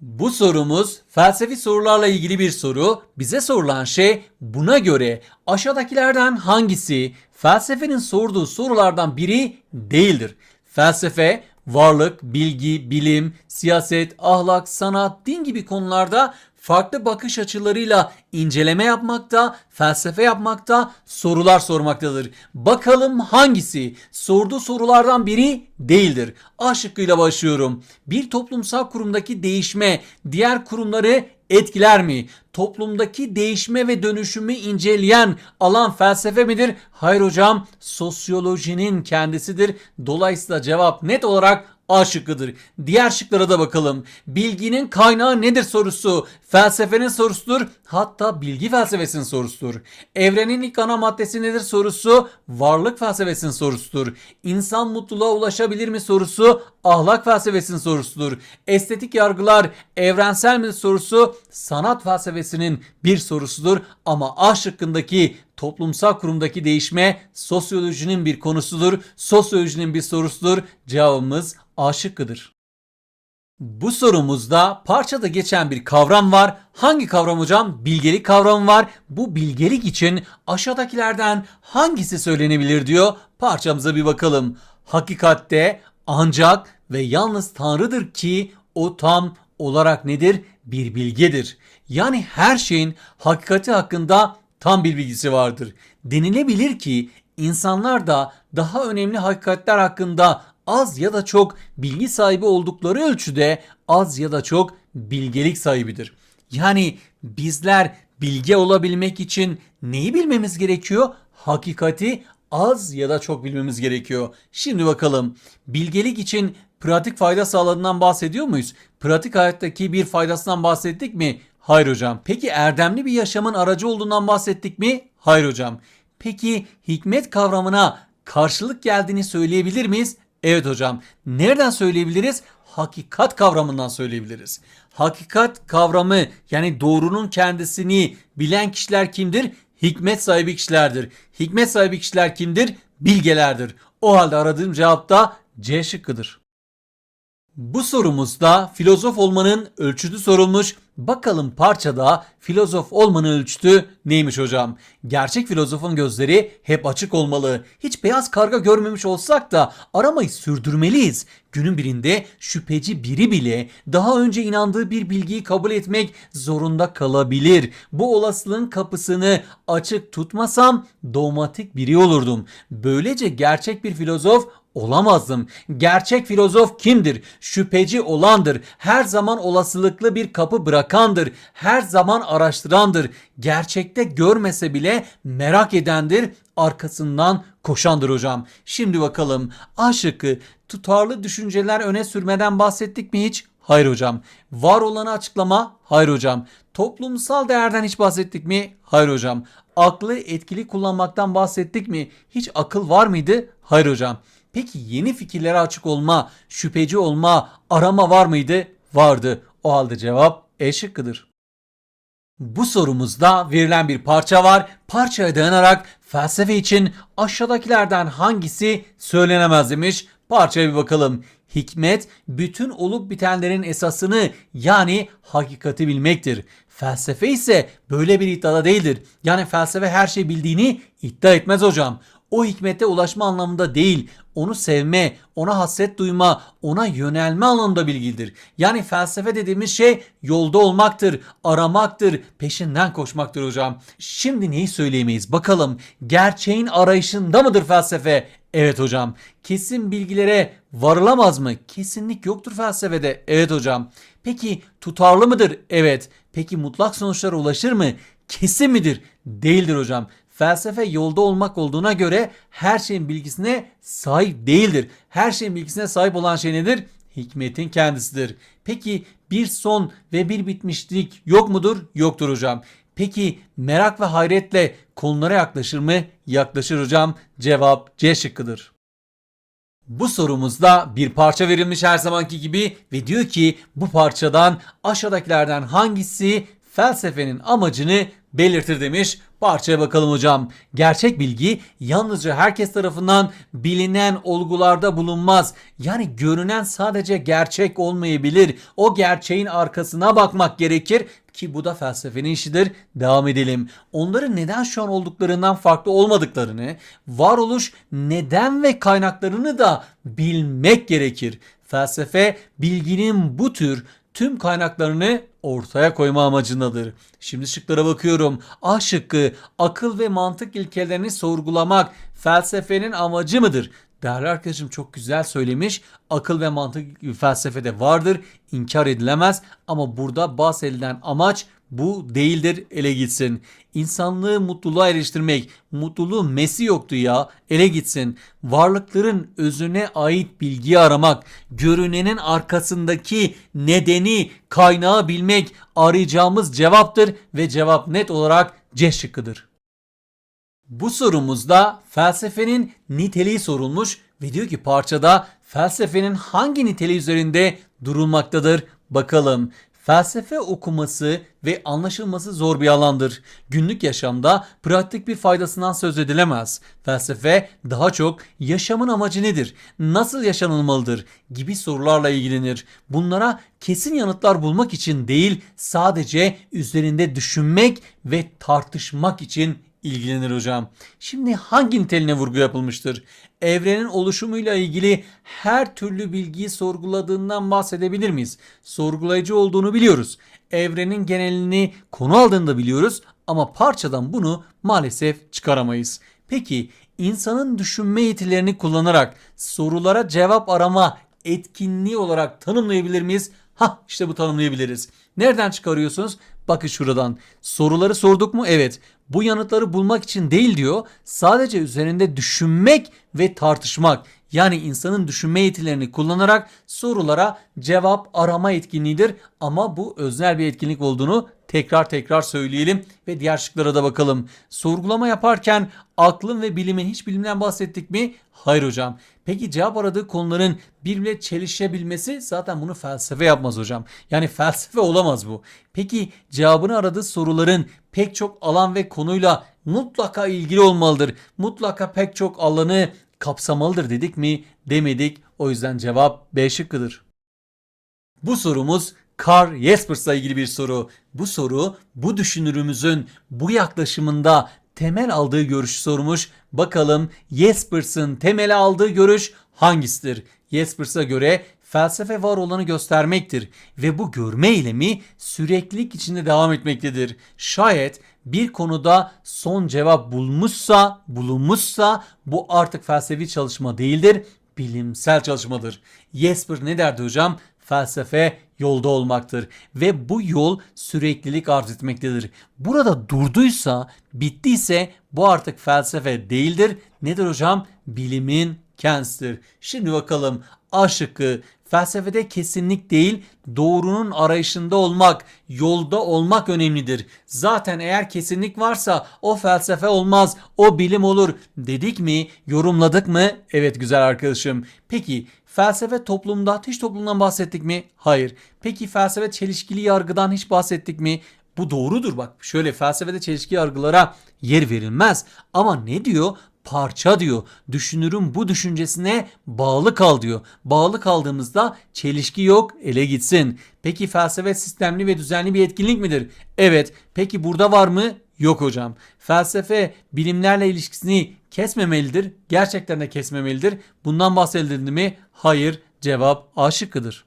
Bu sorumuz felsefi sorularla ilgili bir soru. Bize sorulan şey buna göre aşağıdakilerden hangisi felsefenin sorduğu sorulardan biri değildir? Felsefe, varlık, bilgi, bilim, siyaset, ahlak, sanat, din gibi konularda farklı bakış açılarıyla inceleme yapmakta, felsefe yapmakta, sorular sormaktadır. Bakalım hangisi sorduğu sorulardan biri değildir. A şıkkıyla başlıyorum. Bir toplumsal kurumdaki değişme diğer kurumları etkiler mi? Toplumdaki değişme ve dönüşümü inceleyen alan felsefe midir? Hayır hocam, sosyolojinin kendisidir. Dolayısıyla cevap net olarak A şıkkıdır. Diğer şıklara da bakalım. Bilginin kaynağı nedir sorusu felsefenin sorusudur. Hatta bilgi felsefesinin sorusudur. Evrenin ilk ana maddesi nedir sorusu varlık felsefesinin sorusudur. İnsan mutluluğa ulaşabilir mi sorusu ahlak felsefesinin sorusudur. Estetik yargılar evrensel mi sorusu sanat felsefesinin bir sorusudur. Ama A şıkkındaki toplumsal kurumdaki değişme sosyolojinin bir konusudur. Sosyolojinin bir sorusudur. Cevabımız A şıkkıdır. Bu sorumuzda parçada geçen bir kavram var. Hangi kavram hocam? Bilgelik kavramı var. Bu bilgelik için aşağıdakilerden hangisi söylenebilir diyor. Parçamıza bir bakalım. Hakikatte ancak ve yalnız Tanrı'dır ki o tam olarak nedir? Bir bilgedir. Yani her şeyin hakikati hakkında tam bir bilgisi vardır. Denilebilir ki insanlar da daha önemli hakikatler hakkında az ya da çok bilgi sahibi oldukları ölçüde az ya da çok bilgelik sahibidir. Yani bizler bilge olabilmek için neyi bilmemiz gerekiyor? Hakikati az ya da çok bilmemiz gerekiyor. Şimdi bakalım bilgelik için pratik fayda sağladığından bahsediyor muyuz? Pratik hayattaki bir faydasından bahsettik mi? Hayır hocam. Peki erdemli bir yaşamın aracı olduğundan bahsettik mi? Hayır hocam. Peki hikmet kavramına karşılık geldiğini söyleyebilir miyiz? Evet hocam. Nereden söyleyebiliriz? Hakikat kavramından söyleyebiliriz. Hakikat kavramı yani doğrunun kendisini bilen kişiler kimdir? Hikmet sahibi kişilerdir. Hikmet sahibi kişiler kimdir? Bilgelerdir. O halde aradığım cevap da C şıkkıdır. Bu sorumuzda filozof olmanın ölçütü sorulmuş. Bakalım parçada filozof olmanın ölçütü neymiş hocam? Gerçek filozofun gözleri hep açık olmalı. Hiç beyaz karga görmemiş olsak da aramayı sürdürmeliyiz. Günün birinde şüpheci biri bile daha önce inandığı bir bilgiyi kabul etmek zorunda kalabilir. Bu olasılığın kapısını açık tutmasam dogmatik biri olurdum. Böylece gerçek bir filozof olamazdım. Gerçek filozof kimdir? Şüpheci olandır. Her zaman olasılıklı bir kapı bırakandır. Her zaman araştırandır. Gerçekte görmese bile merak edendir. Arkasından koşandır hocam. Şimdi bakalım A tutarlı düşünceler öne sürmeden bahsettik mi hiç? Hayır hocam. Var olanı açıklama? Hayır hocam. Toplumsal değerden hiç bahsettik mi? Hayır hocam. Aklı etkili kullanmaktan bahsettik mi? Hiç akıl var mıydı? Hayır hocam. Peki yeni fikirlere açık olma, şüpheci olma, arama var mıydı? Vardı. O halde cevap E şıkkıdır. Bu sorumuzda verilen bir parça var. Parçaya dayanarak felsefe için aşağıdakilerden hangisi söylenemez demiş. Parçaya bir bakalım. Hikmet bütün olup bitenlerin esasını yani hakikati bilmektir. Felsefe ise böyle bir iddiada değildir. Yani felsefe her şey bildiğini iddia etmez hocam. O hikmete ulaşma anlamında değil, onu sevme, ona hasret duyma, ona yönelme anlamında bilgidir. Yani felsefe dediğimiz şey yolda olmaktır, aramaktır, peşinden koşmaktır hocam. Şimdi neyi söyleyemeyiz bakalım. Gerçeğin arayışında mıdır felsefe? Evet hocam. Kesin bilgilere varılamaz mı? Kesinlik yoktur felsefede. Evet hocam. Peki tutarlı mıdır? Evet. Peki mutlak sonuçlara ulaşır mı? Kesin midir? Değildir hocam. Felsefe yolda olmak olduğuna göre her şeyin bilgisine sahip değildir. Her şeyin bilgisine sahip olan şey nedir? Hikmetin kendisidir. Peki bir son ve bir bitmişlik yok mudur? Yoktur hocam. Peki merak ve hayretle konulara yaklaşır mı? Yaklaşır hocam. Cevap C şıkkıdır. Bu sorumuzda bir parça verilmiş her zamanki gibi ve diyor ki bu parçadan aşağıdakilerden hangisi felsefenin amacını belirtir demiş. Parçaya bakalım hocam. Gerçek bilgi yalnızca herkes tarafından bilinen olgularda bulunmaz. Yani görünen sadece gerçek olmayabilir. O gerçeğin arkasına bakmak gerekir ki bu da felsefenin işidir. Devam edelim. Onların neden şu an olduklarından farklı olmadıklarını, varoluş neden ve kaynaklarını da bilmek gerekir. Felsefe bilginin bu tür tüm kaynaklarını ortaya koyma amacındadır. Şimdi şıklara bakıyorum. A şıkkı akıl ve mantık ilkelerini sorgulamak felsefenin amacı mıdır? Değerli arkadaşım çok güzel söylemiş. Akıl ve mantık felsefede vardır. inkar edilemez ama burada bahsedilen amaç bu değildir ele gitsin. İnsanlığı mutluluğa eriştirmek. Mutluluğun mesi yoktu ya. Ele gitsin. Varlıkların özüne ait bilgiyi aramak. Görünenin arkasındaki nedeni, kaynağı bilmek arayacağımız cevaptır ve cevap net olarak C şıkkıdır. Bu sorumuzda felsefenin niteliği sorulmuş ve diyor ki parçada felsefenin hangi niteliği üzerinde durulmaktadır? Bakalım. Felsefe okuması ve anlaşılması zor bir alandır. Günlük yaşamda pratik bir faydasından söz edilemez. Felsefe daha çok yaşamın amacı nedir? Nasıl yaşanılmalıdır? gibi sorularla ilgilenir. Bunlara kesin yanıtlar bulmak için değil, sadece üzerinde düşünmek ve tartışmak için ilgilenir hocam. Şimdi hangi niteliğine vurgu yapılmıştır? Evrenin oluşumuyla ilgili her türlü bilgiyi sorguladığından bahsedebilir miyiz? Sorgulayıcı olduğunu biliyoruz. Evrenin genelini konu aldığını da biliyoruz ama parçadan bunu maalesef çıkaramayız. Peki insanın düşünme yetilerini kullanarak sorulara cevap arama etkinliği olarak tanımlayabilir miyiz? Ha işte bu tanımlayabiliriz. Nereden çıkarıyorsunuz? Bakın şuradan. Soruları sorduk mu? Evet. Bu yanıtları bulmak için değil diyor. Sadece üzerinde düşünmek ve tartışmak. Yani insanın düşünme yetilerini kullanarak sorulara cevap arama etkinliğidir. Ama bu öznel bir etkinlik olduğunu tekrar tekrar söyleyelim ve diğer şıklara da bakalım. Sorgulama yaparken aklın ve bilimin hiç bilimden bahsettik mi? Hayır hocam. Peki cevap aradığı konuların birbirine çelişebilmesi zaten bunu felsefe yapmaz hocam. Yani felsefe olamaz bu. Peki cevabını aradığı soruların pek çok alan ve konuyla mutlaka ilgili olmalıdır. Mutlaka pek çok alanı kapsamalıdır dedik mi? Demedik. O yüzden cevap B şıkkıdır. Bu sorumuz Carl Jespers'la ilgili bir soru. Bu soru bu düşünürümüzün bu yaklaşımında temel aldığı görüşü sormuş. Bakalım Jespers'ın temel aldığı görüş hangisidir? Jespers'a göre felsefe var olanı göstermektir ve bu görme eylemi süreklilik içinde devam etmektedir. Şayet bir konuda son cevap bulmuşsa, bulunmuşsa bu artık felsefi çalışma değildir, bilimsel çalışmadır. Jesper ne derdi hocam? Felsefe yolda olmaktır ve bu yol süreklilik arz etmektedir. Burada durduysa, bittiyse bu artık felsefe değildir. Nedir hocam? Bilimin kendisidir. Şimdi bakalım A şıkkı felsefede kesinlik değil doğrunun arayışında olmak, yolda olmak önemlidir. Zaten eğer kesinlik varsa o felsefe olmaz, o bilim olur dedik mi, yorumladık mı? Evet güzel arkadaşım. Peki felsefe toplumda hiç toplumdan bahsettik mi? Hayır. Peki felsefe çelişkili yargıdan hiç bahsettik mi? Bu doğrudur bak. Şöyle felsefede çelişki yargılara yer verilmez. Ama ne diyor? Parça diyor. Düşünürün bu düşüncesine bağlı kal diyor. Bağlı kaldığımızda çelişki yok ele gitsin. Peki felsefe sistemli ve düzenli bir etkinlik midir? Evet. Peki burada var mı? Yok hocam. Felsefe bilimlerle ilişkisini kesmemelidir. Gerçekten de kesmemelidir. Bundan bahsedildi mi? Hayır. Cevap A şıkkıdır.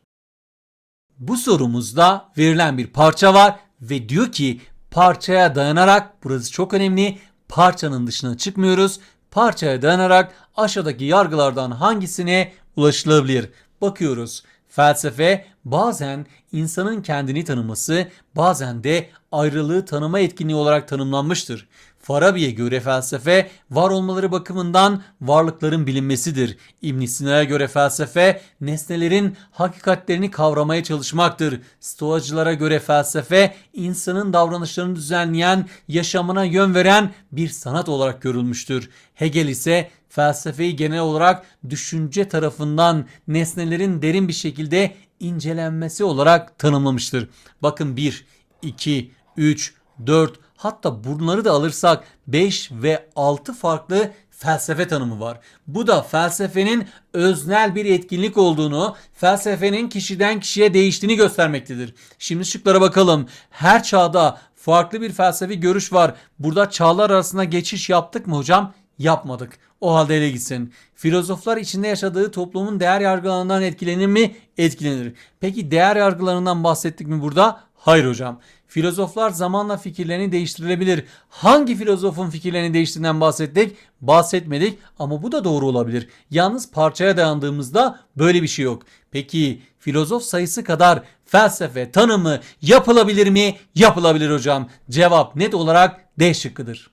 Bu sorumuzda verilen bir parça var ve diyor ki parçaya dayanarak burası çok önemli. Parçanın dışına çıkmıyoruz parçaya dayanarak aşağıdaki yargılardan hangisine ulaşılabilir? Bakıyoruz. Felsefe bazen insanın kendini tanıması, bazen de ayrılığı tanıma etkinliği olarak tanımlanmıştır. Farabi'ye göre felsefe var olmaları bakımından varlıkların bilinmesidir. İbn Sina'ya göre felsefe nesnelerin hakikatlerini kavramaya çalışmaktır. Stoacılara göre felsefe insanın davranışlarını düzenleyen, yaşamına yön veren bir sanat olarak görülmüştür. Hegel ise felsefeyi genel olarak düşünce tarafından nesnelerin derin bir şekilde incelenmesi olarak tanımlamıştır. Bakın 1, 2, 3, 4 hatta bunları da alırsak 5 ve 6 farklı felsefe tanımı var. Bu da felsefenin öznel bir etkinlik olduğunu, felsefenin kişiden kişiye değiştiğini göstermektedir. Şimdi şıklara bakalım. Her çağda farklı bir felsefi görüş var. Burada çağlar arasında geçiş yaptık mı hocam? Yapmadık. O halde ele gitsin. Filozoflar içinde yaşadığı toplumun değer yargılarından etkilenir mi? Etkilenir. Peki değer yargılarından bahsettik mi burada? Hayır hocam. Filozoflar zamanla fikirlerini değiştirilebilir. Hangi filozofun fikirlerini değiştirdiğinden bahsettik? Bahsetmedik ama bu da doğru olabilir. Yalnız parçaya dayandığımızda böyle bir şey yok. Peki filozof sayısı kadar felsefe tanımı yapılabilir mi? Yapılabilir hocam. Cevap net olarak D şıkkıdır.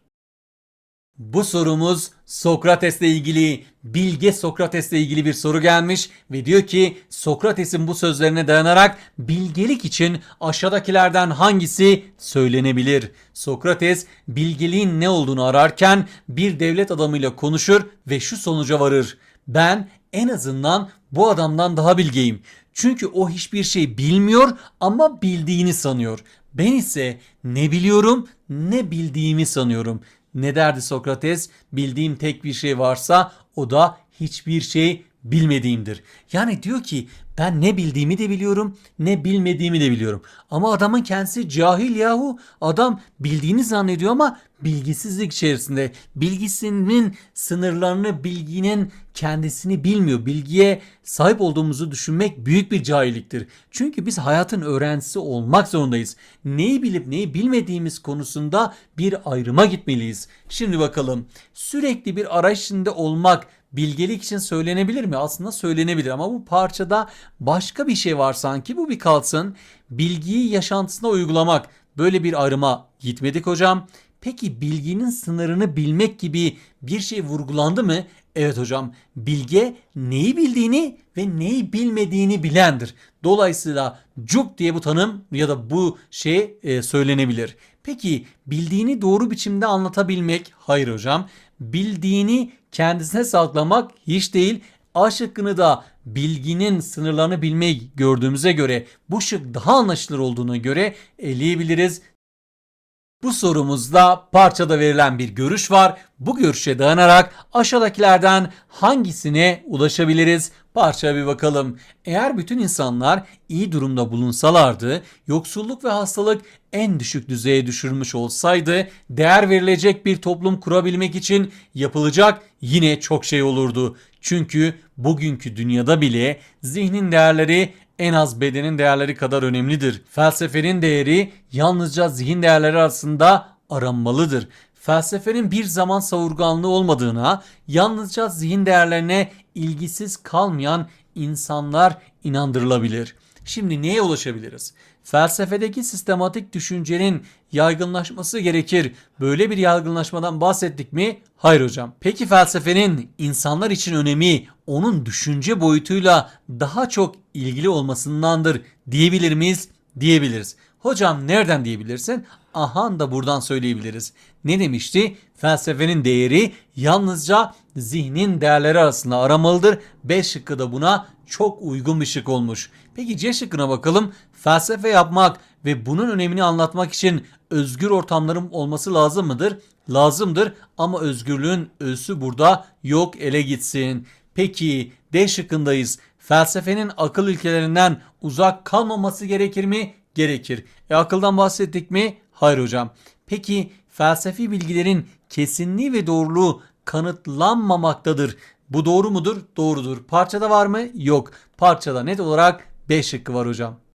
Bu sorumuz Sokrates'le ilgili, bilge Sokrates'le ilgili bir soru gelmiş ve diyor ki Sokrates'in bu sözlerine dayanarak bilgelik için aşağıdakilerden hangisi söylenebilir? Sokrates bilgeliğin ne olduğunu ararken bir devlet adamıyla konuşur ve şu sonuca varır. Ben en azından bu adamdan daha bilgeyim. Çünkü o hiçbir şey bilmiyor ama bildiğini sanıyor. Ben ise ne biliyorum ne bildiğimi sanıyorum. Ne derdi Sokrates? Bildiğim tek bir şey varsa o da hiçbir şey bilmediğimdir. Yani diyor ki ben ne bildiğimi de biliyorum ne bilmediğimi de biliyorum. Ama adamın kendisi cahil yahu. Adam bildiğini zannediyor ama bilgisizlik içerisinde. Bilgisinin sınırlarını, bilginin kendisini bilmiyor. Bilgiye sahip olduğumuzu düşünmek büyük bir cahilliktir. Çünkü biz hayatın öğrencisi olmak zorundayız. Neyi bilip neyi bilmediğimiz konusunda bir ayrıma gitmeliyiz. Şimdi bakalım. Sürekli bir arayış içinde olmak bilgelik için söylenebilir mi? Aslında söylenebilir ama bu parçada başka bir şey var sanki. Bu bir kalsın. Bilgiyi yaşantısına uygulamak. Böyle bir ayrıma gitmedik hocam. Peki bilginin sınırını bilmek gibi bir şey vurgulandı mı? Evet hocam. Bilge neyi bildiğini ve neyi bilmediğini bilendir. Dolayısıyla cuk diye bu tanım ya da bu şey e, söylenebilir. Peki bildiğini doğru biçimde anlatabilmek? Hayır hocam. Bildiğini kendisine saklamak hiç değil. A şıkkını da bilginin sınırlarını bilmeyi gördüğümüze göre bu şık daha anlaşılır olduğuna göre eleyebiliriz. Bu sorumuzda parçada verilen bir görüş var. Bu görüşe dayanarak aşağıdakilerden hangisine ulaşabiliriz? Parçaya bir bakalım. Eğer bütün insanlar iyi durumda bulunsalardı, yoksulluk ve hastalık en düşük düzeye düşürülmüş olsaydı, değer verilecek bir toplum kurabilmek için yapılacak yine çok şey olurdu. Çünkü bugünkü dünyada bile zihnin değerleri en az bedenin değerleri kadar önemlidir. Felsefenin değeri yalnızca zihin değerleri arasında aranmalıdır. Felsefenin bir zaman savurganlığı olmadığına, yalnızca zihin değerlerine ilgisiz kalmayan insanlar inandırılabilir. Şimdi neye ulaşabiliriz? Felsefedeki sistematik düşüncenin yaygınlaşması gerekir. Böyle bir yaygınlaşmadan bahsettik mi? Hayır hocam. Peki felsefenin insanlar için önemi onun düşünce boyutuyla daha çok ilgili olmasındandır diyebilir miyiz? Diyebiliriz. Hocam nereden diyebilirsin? Ahan da buradan söyleyebiliriz. Ne demişti? Felsefenin değeri yalnızca zihnin değerleri arasında aramalıdır. B şıkkı da buna çok uygun bir şık olmuş. Peki C şıkkına bakalım. Felsefe yapmak ve bunun önemini anlatmak için özgür ortamların olması lazım mıdır? Lazımdır ama özgürlüğün özü burada yok ele gitsin. Peki D şıkkındayız. Felsefenin akıl ülkelerinden uzak kalmaması gerekir mi? Gerekir. E akıldan bahsettik mi? Hayır hocam. Peki felsefi bilgilerin kesinliği ve doğruluğu kanıtlanmamaktadır. Bu doğru mudur? Doğrudur. Parçada var mı? Yok. Parçada net olarak B şıkkı var hocam.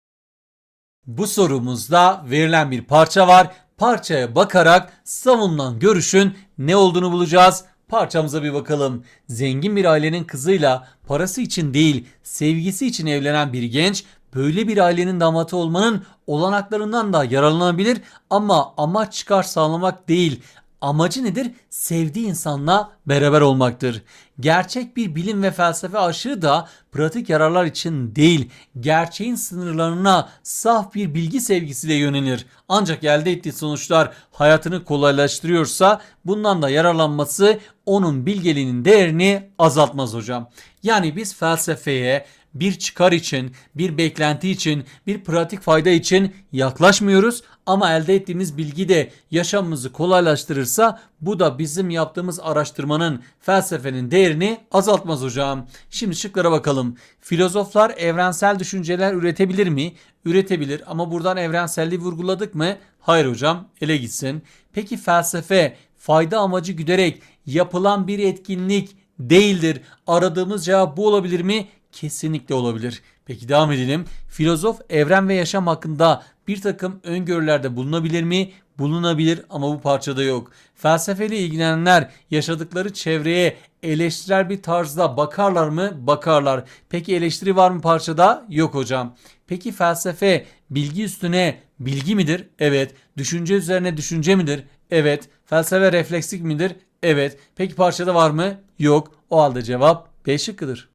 Bu sorumuzda verilen bir parça var. Parçaya bakarak savunulan görüşün ne olduğunu bulacağız. Parçamıza bir bakalım. Zengin bir ailenin kızıyla parası için değil, sevgisi için evlenen bir genç böyle bir ailenin damatı olmanın olanaklarından da yararlanabilir ama amaç çıkar sağlamak değil. Amacı nedir? Sevdiği insanla beraber olmaktır. Gerçek bir bilim ve felsefe aşığı da pratik yararlar için değil, gerçeğin sınırlarına saf bir bilgi sevgisiyle yönelir. Ancak elde ettiği sonuçlar hayatını kolaylaştırıyorsa bundan da yararlanması onun bilgeliğinin değerini azaltmaz hocam. Yani biz felsefeye bir çıkar için, bir beklenti için, bir pratik fayda için yaklaşmıyoruz. Ama elde ettiğimiz bilgi de yaşamımızı kolaylaştırırsa bu da bizim yaptığımız araştırmanın, felsefenin değerini azaltmaz hocam. Şimdi şıklara bakalım. Filozoflar evrensel düşünceler üretebilir mi? Üretebilir ama buradan evrenselliği vurguladık mı? Hayır hocam ele gitsin. Peki felsefe fayda amacı güderek yapılan bir etkinlik değildir. Aradığımız cevap bu olabilir mi? Kesinlikle olabilir. Peki devam edelim. Filozof evren ve yaşam hakkında bir takım öngörülerde bulunabilir mi? Bulunabilir ama bu parçada yok. Felsefeyle ilgilenenler yaşadıkları çevreye eleştirel bir tarzda bakarlar mı? Bakarlar. Peki eleştiri var mı parçada? Yok hocam. Peki felsefe bilgi üstüne bilgi midir? Evet. Düşünce üzerine düşünce midir? Evet. Felsefe refleksik midir? Evet. Peki parçada var mı? Yok. O halde cevap B şıkkıdır.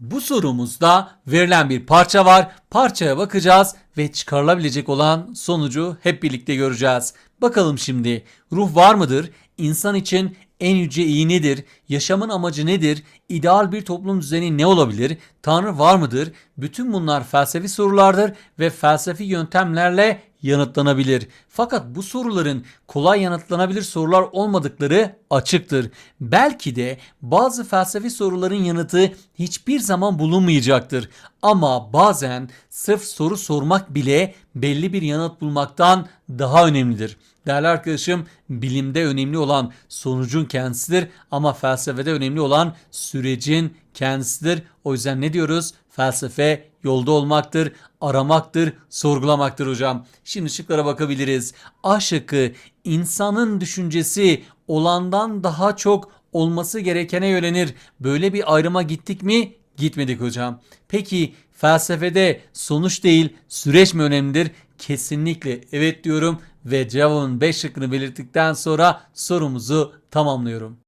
Bu sorumuzda verilen bir parça var. Parçaya bakacağız ve çıkarılabilecek olan sonucu hep birlikte göreceğiz. Bakalım şimdi ruh var mıdır? İnsan için en yüce iyi nedir? Yaşamın amacı nedir? İdeal bir toplum düzeni ne olabilir? Tanrı var mıdır? Bütün bunlar felsefi sorulardır ve felsefi yöntemlerle yanıtlanabilir. Fakat bu soruların kolay yanıtlanabilir sorular olmadıkları açıktır. Belki de bazı felsefi soruların yanıtı hiçbir zaman bulunmayacaktır. Ama bazen sırf soru sormak bile belli bir yanıt bulmaktan daha önemlidir. Değerli arkadaşım bilimde önemli olan sonucun kendisidir ama felsefede önemli olan sürecin kendisidir. O yüzden ne diyoruz? Felsefe yolda olmaktır, aramaktır, sorgulamaktır hocam. Şimdi şıklara bakabiliriz. A şıkkı insanın düşüncesi olandan daha çok olması gerekene yönelir. Böyle bir ayrıma gittik mi? Gitmedik hocam. Peki felsefede sonuç değil süreç mi önemlidir? Kesinlikle evet diyorum ve cevabın 5 şıkkını belirttikten sonra sorumuzu tamamlıyorum.